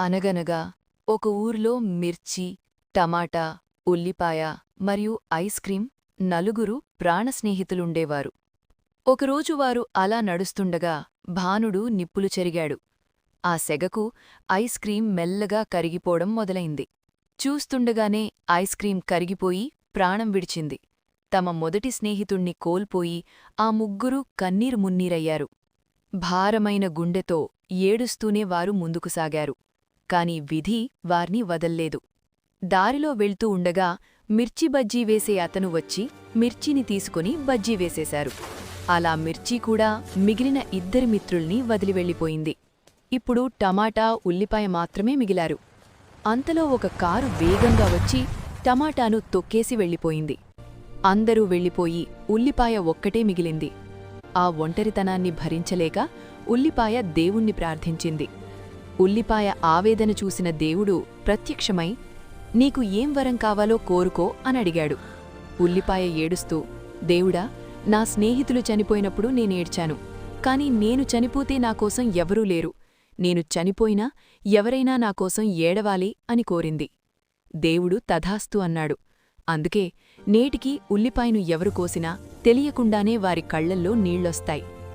అనగనగా ఒక ఊర్లో మిర్చి టమాటా ఉల్లిపాయ మరియు ఐస్ క్రీం నలుగురు ప్రాణస్నేహితులుండేవారు. ఒకరోజు వారు అలా నడుస్తుండగా భానుడు నిప్పులు చెరిగాడు. ఆ సెగకు ఐస్ క్రీం మెల్లగా కరిగిపోవడం మొదలైంది. చూస్తుండగానే ఐస్ క్రీం కరిగిపోయి ప్రాణం విడిచింది. తమ మొదటి స్నేహితుణ్ణి కోల్పోయి ఆ ముగ్గురూ కన్నీరు మున్నీరయ్యారు. భారమైన గుండెతో ఏడుస్తూనే వారు ముందుకు సాగారు. కాని విధి వార్ని వదల్లేదు. దారిలో వెళ్తూ ఉండగా మిర్చి బజ్జీ వేసే అతను వచ్చి మిర్చిని తీసుకుని బజ్జీ వేసేశారు. అలా మిర్చి కూడా మిగిలిన ఇద్దరి మిత్రుల్ని వదిలి వెళ్ళిపోయింది. ఇప్పుడు టమాటా ఉల్లిపాయ మాత్రమే మిగిలారు. అంతలో ఒక కారు వేగంగా వచ్చి టమాటాను తొక్కేసి వెళ్ళిపోయింది. అందరూ వెళ్ళిపోయి ఉల్లిపాయ ఒక్కటే మిగిలింది. ఆ ఒంటరితనాన్ని భరించలేక ఉల్లిపాయ దేవుణ్ణి ప్రార్థించింది. ఉల్లిపాయ ఆవేదన చూసిన దేవుడు ప్రత్యక్షమై నీకు ఏం వరం కావాలో కోరుకో అని అడిగాడు. ఉల్లిపాయ ఏడుస్తూ దేవుడా నా స్నేహితులు చనిపోయినప్పుడు నేనేడ్చాను కాని నేను చనిపోతే నాకోసం ఎవరూ లేరు. నేను చనిపోయినా ఎవరైనా నాకోసం ఏడవాలి అని కోరింది. దేవుడు తథాస్తు అన్నాడు. అందుకే నేటికి ఉల్లిపాయను ఎవరు కోసినా తెలియకుండానే వారి కళ్ళల్లో నీళ్ళొస్తాయి